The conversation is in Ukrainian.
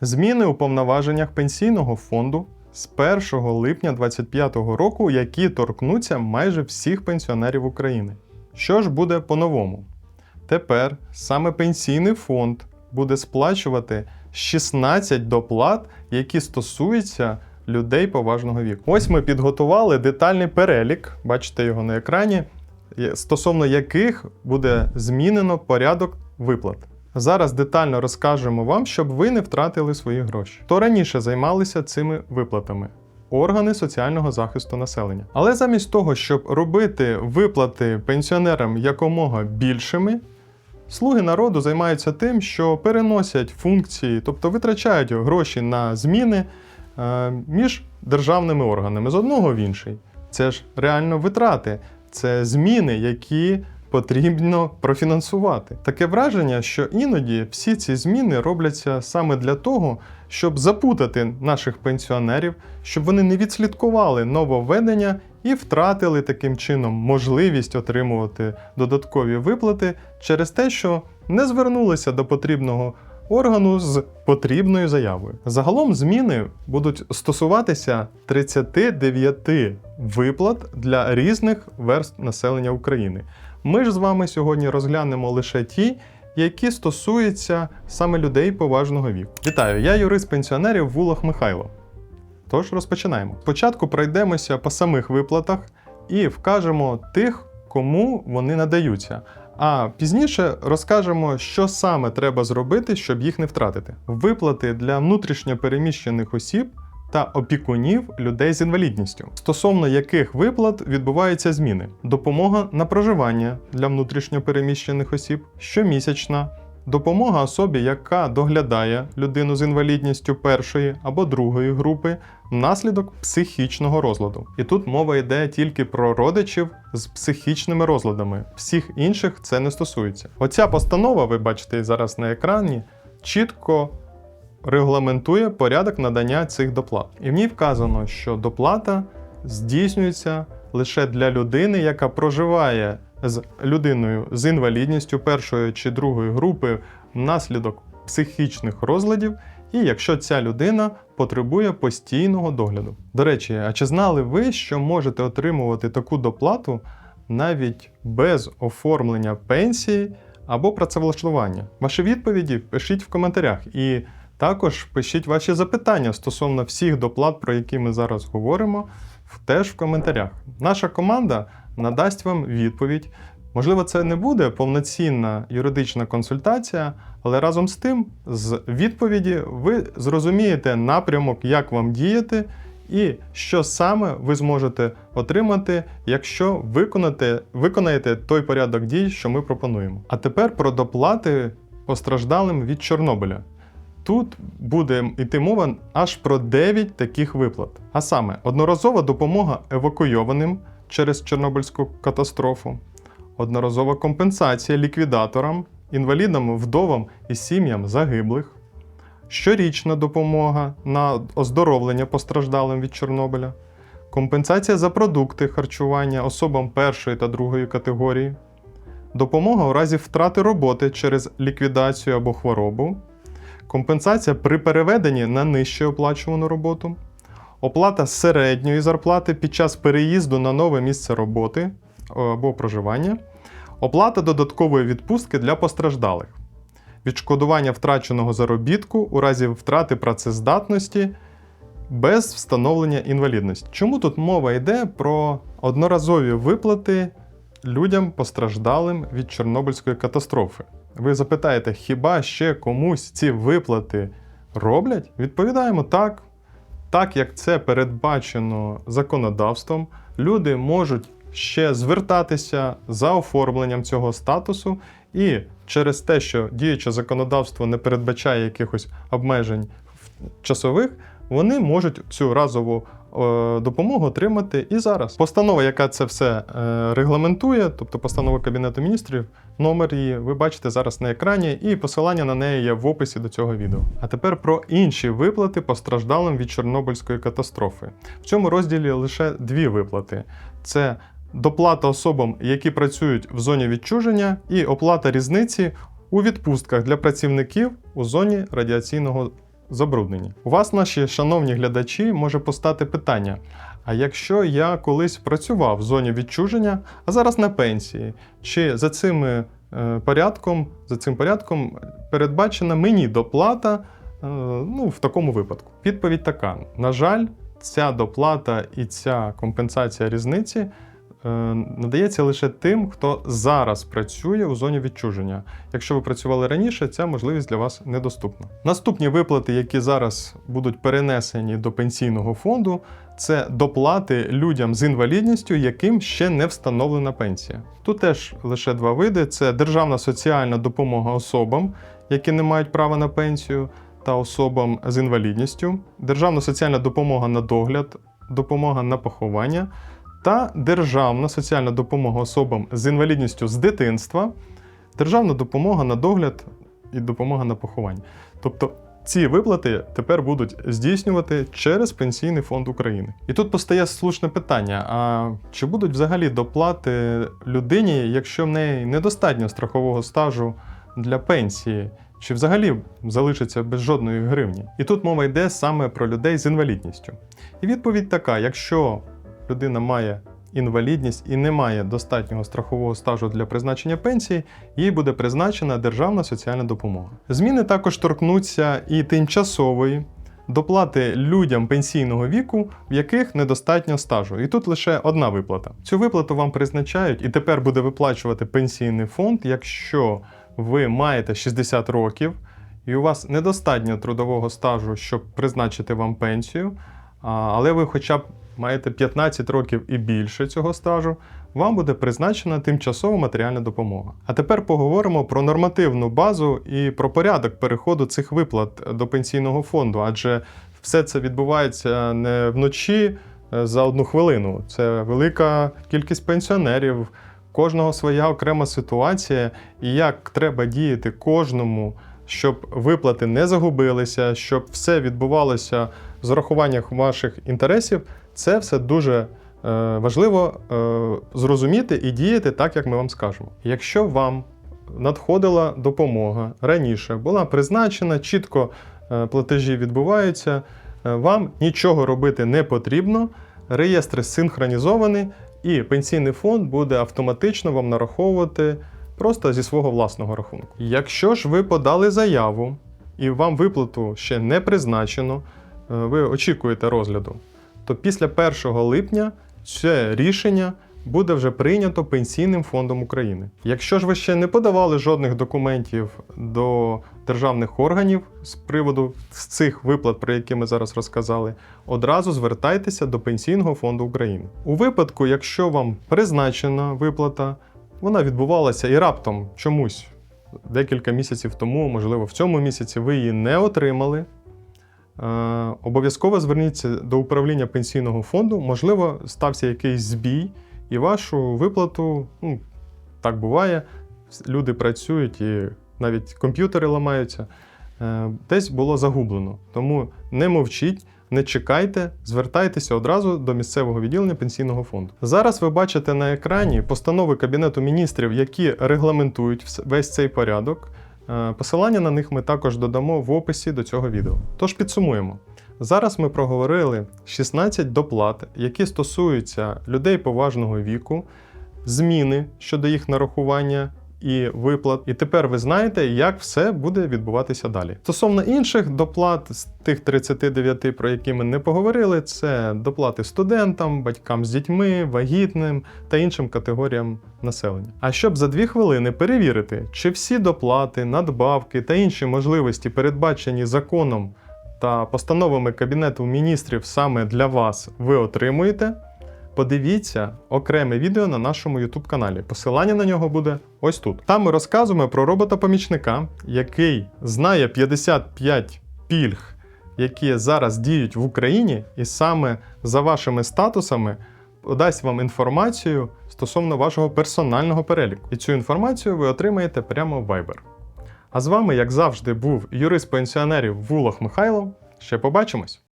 Зміни у повноваженнях пенсійного фонду з 1 липня 2025 року, які торкнуться майже всіх пенсіонерів України. Що ж буде по-новому? Тепер саме пенсійний фонд буде сплачувати 16 доплат, які стосуються людей поважного віку. Ось ми підготували детальний перелік, бачите його на екрані, стосовно яких буде змінено порядок виплат. Зараз детально розкажемо вам, щоб ви не втратили свої гроші. Хто раніше займалися цими виплатами? Органи соціального захисту населення. Але замість того, щоб робити виплати пенсіонерам якомога більшими, Слуги народу займаються тим, що переносять функції, тобто витрачають гроші на зміни е, між державними органами з одного в інший. Це ж реально витрати, це зміни, які потрібно профінансувати. Таке враження, що іноді всі ці зміни робляться саме для того, щоб запутати наших пенсіонерів, щоб вони не відслідкували нововведення і втратили таким чином можливість отримувати додаткові виплати через те, що не звернулися до потрібного органу з потрібною заявою. Загалом зміни будуть стосуватися 39 виплат для різних верст населення України. Ми ж з вами сьогодні розглянемо лише ті, які стосуються саме людей поважного віку. Вітаю, я юрист пенсіонерів Вулах Михайло. Тож розпочинаємо. Спочатку пройдемося по самих виплатах і вкажемо тих, кому вони надаються. А пізніше розкажемо, що саме треба зробити, щоб їх не втратити. Виплати для внутрішньо переміщених осіб та опікунів людей з інвалідністю, стосовно яких виплат відбуваються зміни: допомога на проживання для внутрішньо переміщених осіб, щомісячна, допомога особі, яка доглядає людину з інвалідністю першої або другої групи внаслідок психічного розладу. І тут мова йде тільки про родичів з психічними розладами. Всіх інших це не стосується. Оця постанова, ви бачите зараз на екрані, чітко регламентує порядок надання цих доплат. І в ній вказано, що доплата здійснюється лише для людини, яка проживає з людиною з інвалідністю першої чи другої групи внаслідок психічних розладів, і якщо ця людина потребує постійного догляду. До речі, а чи знали ви, що можете отримувати таку доплату навіть без оформлення пенсії або працевлаштування? Ваші відповіді пишіть в коментарях і також пишіть ваші запитання стосовно всіх доплат, про які ми зараз говоримо, теж в коментарях. Наша команда надасть вам відповідь. Можливо, це не буде повноцінна юридична консультація, але разом з тим, з відповіді ви зрозумієте напрямок, як вам діяти, і що саме ви зможете отримати, якщо виконати, виконаєте той порядок дій, що ми пропонуємо. А тепер про доплати постраждалим від Чорнобиля. Тут буде йти мова аж про 9 таких виплат. А саме, одноразова допомога евакуйованим через Чорнобильську катастрофу, одноразова компенсація ліквідаторам, інвалідам, вдовам і сім'ям загиблих, щорічна допомога на оздоровлення постраждалим від Чорнобиля, компенсація за продукти харчування особам першої та другої категорії, допомога у разі втрати роботи через ліквідацію або хворобу, компенсація при переведенні на нижче оплачувану роботу, оплата середньої зарплати під час переїзду на нове місце роботи або проживання, оплата додаткової відпустки для постраждалих, відшкодування втраченого заробітку у разі втрати працездатності без встановлення інвалідності. Чому тут мова йде про одноразові виплати людям постраждалим від Чорнобильської катастрофи? Ви запитаєте, хіба ще комусь ці виплати роблять? Відповідаємо так. Так як це передбачено законодавством, люди можуть ще звертатися за оформленням цього статусу, і через те, що діюче законодавство не передбачає якихось обмежень часових, вони можуть цю разову допомогу отримати і зараз. Постанова, яка це все е, регламентує, тобто постанова Кабінету міністрів, номер її ви бачите зараз на екрані, і посилання на неї є в описі до цього відео. А тепер про інші виплати постраждалим від Чорнобильської катастрофи. В цьому розділі лише дві виплати: це доплата особам, які працюють в зоні відчуження, і оплата різниці у відпустках для працівників у зоні радіаційного забруднені. У вас, наші шановні глядачі, може постати питання: а якщо я колись працював в зоні відчуження, а зараз на пенсії, чи за цими е, порядком, за цим порядком передбачена мені доплата е, ну, в такому випадку? Відповідь така: на жаль, ця доплата і ця компенсація різниці надається лише тим, хто зараз працює у зоні відчуження. Якщо ви працювали раніше, ця можливість для вас недоступна. Наступні виплати, які зараз будуть перенесені до пенсійного фонду, це доплати людям з інвалідністю, яким ще не встановлена пенсія. Тут теж лише два види: це державна соціальна допомога особам, які не мають права на пенсію, та особам з інвалідністю, державна соціальна допомога на догляд, допомога на поховання та державна соціальна допомога особам з інвалідністю з дитинства, державна допомога на догляд і допомога на поховання. Тобто ці виплати тепер будуть здійснювати через Пенсійний фонд України. І тут постає слушне питання: а чи будуть взагалі доплати людині, якщо в неї недостатньо страхового стажу для пенсії? Чи взагалі залишиться без жодної гривні? І тут мова йде саме про людей з інвалідністю. І відповідь така: якщо людина має інвалідність і не має достатнього страхового стажу для призначення пенсії, їй буде призначена державна соціальна допомога. Зміни також торкнуться і тимчасової доплати людям пенсійного віку, в яких недостатньо стажу. І тут лише одна виплата. Цю виплату вам призначають і тепер буде виплачувати пенсійний фонд, якщо ви маєте 60 років і у вас недостатньо трудового стажу, щоб призначити вам пенсію, але ви хоча б маєте 15 років і більше цього стажу, вам буде призначена тимчасова матеріальна допомога. А тепер поговоримо про нормативну базу і про порядок переходу цих виплат до пенсійного фонду, адже все це відбувається не вночі е, за одну хвилину. Це велика кількість пенсіонерів, кожного своя окрема ситуація, і як треба діяти кожному, щоб виплати не загубилися, щоб все відбувалося з урахуванням ваших інтересів. Це все дуже е, важливо е, зрозуміти і діяти так, як ми вам скажемо. Якщо вам надходила допомога раніше, була призначена, чітко е, платежі відбуваються, вам нічого робити не потрібно, реєстри синхронізовані, і пенсійний фонд буде автоматично вам нараховувати просто зі свого власного рахунку. Якщо ж ви подали заяву і вам виплату ще не призначено, ви очікуєте розгляду, то після 1 липня це рішення буде вже прийнято Пенсійним фондом України. Якщо ж ви ще не подавали жодних документів до державних органів з приводу цих виплат, про які ми зараз розказали, одразу звертайтеся до Пенсійного фонду України. У випадку, якщо вам призначена виплата, вона відбувалася і раптом чомусь декілька місяців тому, можливо, в цьому місяці ви її не отримали. Е, Обов'язково зверніться до управління пенсійного фонду, можливо, стався якийсь збій, і вашу виплату, ну, так буває, люди працюють і навіть комп'ютери ламаються, е, десь було загублено. Тому не мовчіть, не чекайте, звертайтеся одразу до місцевого відділення пенсійного фонду. Зараз ви бачите на екрані постанови Кабінету міністрів, які регламентують весь цей порядок. Е, Посилання на них ми також додамо в описі до цього відео. Тож підсумуємо. Зараз ми проговорили 16 доплат, які стосуються людей поважного віку, зміни щодо їх нарахування і виплат. І тепер ви знаєте, як все буде відбуватися далі. Стосовно інших доплат з тих 39, про які ми не поговорили, це доплати студентам, батькам з дітьми, вагітним та іншим категоріям населення. А щоб за дві хвилини перевірити, чи всі доплати, надбавки та інші можливості, передбачені законом та постановами Кабінету міністрів саме для вас, ви отримуєте. Подивіться окреме відео на нашому YouTube каналі. Посилання на нього буде ось тут. Там ми розказуємо про робота-помічника, який знає 55 пільг, які зараз діють в Україні, і саме за вашими статусами подасть вам інформацію стосовно вашого персонального переліку. І цю інформацію ви отримаєте прямо в Viber. А з вами, як завжди, був юрист пенсіонерів Вулах Михайло. Ще побачимось!